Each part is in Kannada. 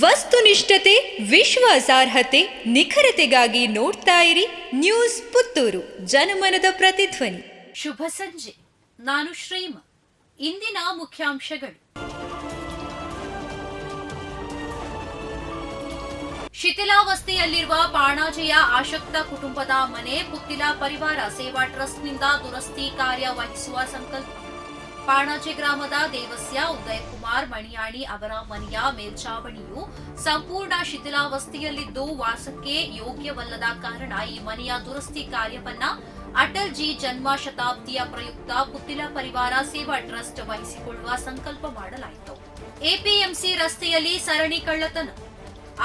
ವಸ್ತುನಿಷ್ಠತೆ, ವಿಶ್ವಾಸಾರ್ಹತೆ, ನಿಖರತೆಗಾಗಿ ನೋಡ್ತಾ ಇರಿ ನ್ಯೂಸ್ ಪುತ್ತೂರು, ಜನಮನದ ಪ್ರತಿಧ್ವನಿ. ಶುಭ ಸಂಜೆ. ನಾನು ಶ್ರೀಮ. ಇಂದಿನ ಮುಖ್ಯಾಂಶಗಳು. ಶಿಥಿಲಾವಸ್ಥೆಯಲ್ಲಿರುವ ಪಾಣಾಜೆಯ ಆಸಕ್ತ ಕುಟುಂಬದ ಮನೆ, ಪುತ್ತಿಲ ಪರಿವಾರ ಸೇವಾ ಟ್ರಸ್ಟ್ನಿಂದ ದುರಸ್ತಿ ಕಾರ್ಯ ವಹಿಸುವ ಸಂಕಲ್ಪ. ಪಾಣಾಜೆ ಗ್ರಾಮದ ದೇವಸ್ಯ ಉದಯಕುಮಾರ್ ಮಣಿಯಾಣಿ ಅವರ ಮನೆಯ ಮೇಲ್ಛಾವಣಿಯು ಸಂಪೂರ್ಣ ಶಿಥಿಲಾವಸ್ಥೆಯಲ್ಲಿದ್ದು ವಾಸಕ್ಕೆ ಯೋಗ್ಯವಲ್ಲದ ಕಾರಣ ಈ ಮನೆಯ ದುರಸ್ತಿ ಕಾರ್ಯವನ್ನ ಅಟಲ್ ಜಿ ಜನ್ಮ ಶತಾಬ್ದಿಯ ಪ್ರಯುಕ್ತ ಪುತ್ತಿಲ ಪರಿವಾರ ಸೇವಾ ಟ್ರಸ್ಟ್ ವಹಿಸಿಕೊಳ್ಳುವ ಸಂಕಲ್ಪ ಮಾಡಲಾಯಿತು. ಎಪಿಎಂಸಿ ರಸ್ತೆಯಲ್ಲಿ ಸರಣಿ ಕಳ್ಳತನ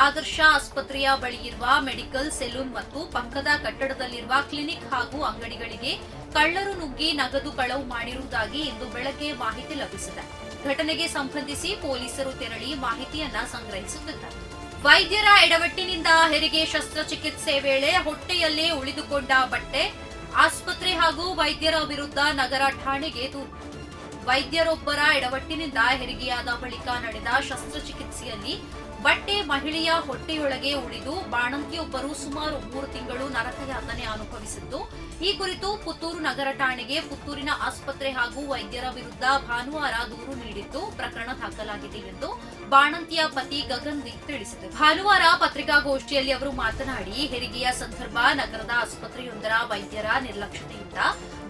ಆದರ್ಶ ಆಸ್ಪತ್ರೆಯ ಬಳಿ ಇರುವ ಮೆಡಿಕಲ್ ಸೆಲೂನ್ ಮತ್ತು ಪಕ್ಕದ ಕಟ್ಟಡದಲ್ಲಿರುವ ಕ್ಲಿನಿಕ್ ಹಾಗೂ ಅಂಗಡಿಗಳಿಗೆ ಕಳ್ಳರು ನುಗ್ಗಿ ನಗದು ಕಳವು ಮಾಡಿರುವುದಾಗಿ ಇಂದು ಬೆಳಗ್ಗೆ ಮಾಹಿತಿ ಲಭಿಸಿದೆ. ಘಟನೆಗೆ ಸಂಬಂಧಿಸಿ ಪೊಲೀಸರು ತೆರಳಿ ಮಾಹಿತಿಯನ್ನ ಸಂಗ್ರಹಿಸುತ್ತಿದ್ದಾರೆ. ವೈದ್ಯರ ಎಡವಟ್ಟಿನಿಂದ ಹೆರಿಗೆ ಶಸ್ತ್ರಚಿಕಿತ್ಸೆ ವೇಳೆ ಹೊಟ್ಟೆಯಲ್ಲೇ ಉಳಿದುಕೊಂಡ ಬಟ್ಟೆ ಆಸ್ಪತ್ರೆ ಹಾಗೂ ವೈದ್ಯರ ವಿರುದ್ಧ ನಗರ ಠಾಣೆಗೆ ದೂರು. ವೈದ್ಯರೊಬ್ಬರ ಎಡವಟ್ಟಿನಿಂದ ಹೆರಿಗೆಯಾದ ಬಳಿಕ ನಡೆದ ಶಸ್ತ್ರಚಿಕಿತ್ಸೆಯಲ್ಲಿ ಬಟ್ಟೆ ಮಹಿಳೆಯ ಹೊಟ್ಟೆಯೊಳಗೆ ಉಳಿದು ಬಾಣಂತಿಯೊಬ್ಬರು ಸುಮಾರು ಮೂರು ತಿಂಗಳು ನರಕಯಾತನೆ ಅನುಭವಿಸಿದ್ದು, ಈ ಕುರಿತು ಪುತ್ತೂರು ನಗರ ಠಾಣೆಗೆ ಪುತ್ತೂರಿನ ಆಸ್ಪತ್ರೆ ಹಾಗೂ ವೈದ್ಯರ ವಿರುದ್ಧ ಭಾನುವಾರ ದೂರು ನೀಡಿದ್ದು ಪ್ರಕರಣ ದಾಖಲಾಗಿದೆ ಎಂದು ಬಾಣಂತಿಯ ಪತಿ ಗಗನ್ದೀಪ್ ತಿಳಿಸಿದರು. ಭಾನುವಾರ ಪತ್ರಿಕಾಗೋಷ್ಠಿಯಲ್ಲಿ ಅವರು ಮಾತನಾಡಿ, ಹೆರಿಗೆಯ ಸಂದರ್ಭ ನಗರದ ಆಸ್ಪತ್ರೆಯೊಂದರ ವೈದ್ಯರ ನಿರ್ಲಕ್ಷ್ಯತೆಯಿಂದ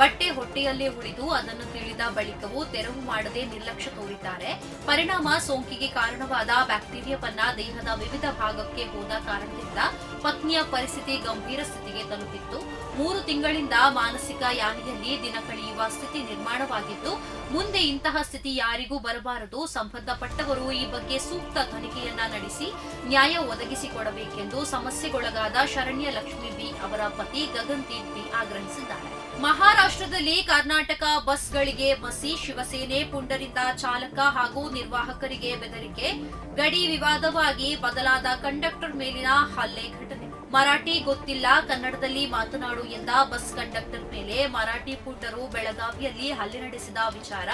ಬಟ್ಟೆ ಹೊಟ್ಟೆಯಲ್ಲೇ ಉಳಿದು ಅದನ್ನು ತಿಳಿದ ಬಳಿಕವೂ ತೆರವು ಮಾಡದೆ ನಿರ್ಲಕ್ಷ್ಯ ತೋರಿದ್ದಾರೆ. ಪರಿಣಾಮ ಸೋಂಕಿಗೆ ಕಾರಣವಾದ ಬ್ಯಾಕ್ಟೀರಿಯಾವನ್ನ ದೇಹದ ವಿವಿಧ ಭಾಗಕ್ಕೆ ಹೋದ ಕಾರಣದಿಂದ ಪತ್ನಿಯ ಪರಿಸ್ಥಿತಿ ಗಂಭೀರ ಸ್ಥಿತಿಗೆ ತಲುಪಿತ್ತು. ಮೂರು ತಿಂಗಳಿಂದ ಮಾನಸಿಕ ಯಾನಿಯಲ್ಲಿ ದಿನ ಕಳೆಯುವ ಸ್ಥಿತಿ ನಿರ್ಮಾಣವಾಗಿದ್ದು, ಮುಂದೆ ಇಂತಹ ಸ್ಥಿತಿ ಯಾರಿಗೂ ಬರಬಾರದು. ಸಂಬಂಧಪಟ್ಟವರು ಈ ಬಗ್ಗೆ ಸೂಕ್ತ ತನಿಖೆಯನ್ನ ನಡೆಸಿ ನ್ಯಾಯ ಒದಗಿಸಿಕೊಡಬೇಕೆಂದು ಸಮಸ್ಯೆಗೊಳಗಾದ ಶರಣ್ಯ ಲಕ್ಷ್ಮಿ ಬಿ ಅವರ ಪತಿ ಗಗನ್ದೀಪ್ ಬಿ ಆಗ್ರಹಿಸಿದ್ದಾರೆ. ಮಹಾರಾಷ್ಟ್ರದಲ್ಲಿ ಕರ್ನಾಟಕ ಬಸ್ಗಳಿಗೆ ಮಸಿ, ಶಿವಸೇನೆ, ಪುಂಡರಿಂದ ಚಾಲಕ ಹಾಗೂ ನಿರ್ವಾಹಕರಿಗೆ ಬೆದರಿಕೆ. ಗಡಿ ವಿವಾದವಾಗಿ ಬದಲಾದ ಕಂಡಕ್ಟರ್ ಮೇಲಿನ ಹಲ್ಲೆ ಘಟನೆ. ಮರಾಠಿ ಗೊತ್ತಿಲ್ಲ, ಕನ್ನಡದಲ್ಲಿ ಮಾತನಾಡು ಎಂದ ಬಸ್ ಕಂಡಕ್ಟರ್ ಮೇಲೆ ಮರಾಠಿ ಪುಂಡರು ಬೆಳಗಾವಿಯಲ್ಲಿ ಹಲ್ಲೆ ನಡೆಸಿದ ವಿಚಾರ.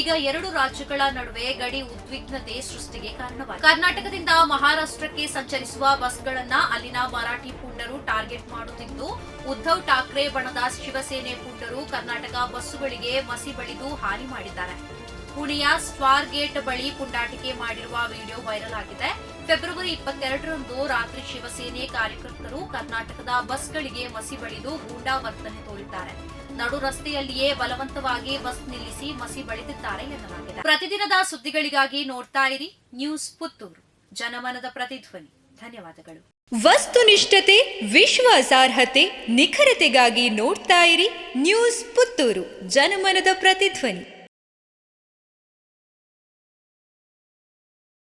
ಈಗ ಎರಡು ರಾಜ್ಯಗಳ ನಡುವೆ ಗಡಿ ಉದ್ವಿಗ್ನತೆ ಸೃಷ್ಟಿಗೆ ಕಾರಣವಾಗಿದೆ. ಕರ್ನಾಟಕದಿಂದ ಮಹಾರಾಷ್ಟ್ರಕ್ಕೆ ಸಂಚರಿಸುವ ಬಸ್ಗಳನ್ನ ಅಲ್ಲಿನ ಮರಾಠಿ ಪುಂಡರು ಟಾರ್ಗೆಟ್ ಮಾಡುತ್ತಿದ್ದು, ಉದ್ಧವ್ ಠಾಕ್ರೆ ಬಣದ ಶಿವಸೇನೆ ಪುಂಡರು ಕರ್ನಾಟಕ ಬಸ್ಸುಗಳಿಗೆ ಮಸಿ ಬಳಿದು ಹಾನಿ ಮಾಡಿದ್ದಾರೆ. ಪುಣೆಯ ಸ್ವಾರ್ ಗೇಟ್ ಬಳಿ ಪುಂಡಾಟಿಕೆ ಮಾಡಿರುವ ವಿಡಿಯೋ ವೈರಲ್ ಆಗಿದೆ. ಫೆಬ್ರವರಿ ಇಪ್ಪತ್ತೆರಡರಂದು ರಾತ್ರಿ ಶಿವಸೇನೆ ಕಾರ್ಯಕರ್ತರು ಕರ್ನಾಟಕದ ಬಸ್ಗಳಿಗೆ ಮಸಿ ಬಳಿದು ಗೂಂಡಾ ವರ್ತನೆ ತೋರಿದ್ದಾರೆ. ನಡು ರಸ್ತೆಯಲ್ಲಿಯೇ ಬಲವಂತವಾಗಿ ಬಸ್ ನಿಲ್ಲಿಸಿ ಮಸಿ ಬಳಿದಿದ್ದಾರೆ ಎನ್ನಲಾಗಿದೆ. ಪ್ರತಿದಿನದ ಸುದ್ದಿಗಳಿಗಾಗಿ ನೋಡ್ತಾ ಇರಿ ನ್ಯೂಸ್ ಪುತ್ತೂರು. ಜನಮನದ ಪ್ರತಿಧ್ವನಿ. ಧನ್ಯವಾದಗಳು. ವಸ್ತುನಿಷ್ಠತೆ ವಿಶ್ವಾಸಾರ್ಹತೆ, ನಿಖರತೆಗಾಗಿ ನೋಡ್ತಾ ಇರಿ ನ್ಯೂಸ್ ಪುತ್ತೂರು. ಜನಮನದ ಪ್ರತಿಧ್ವನಿ.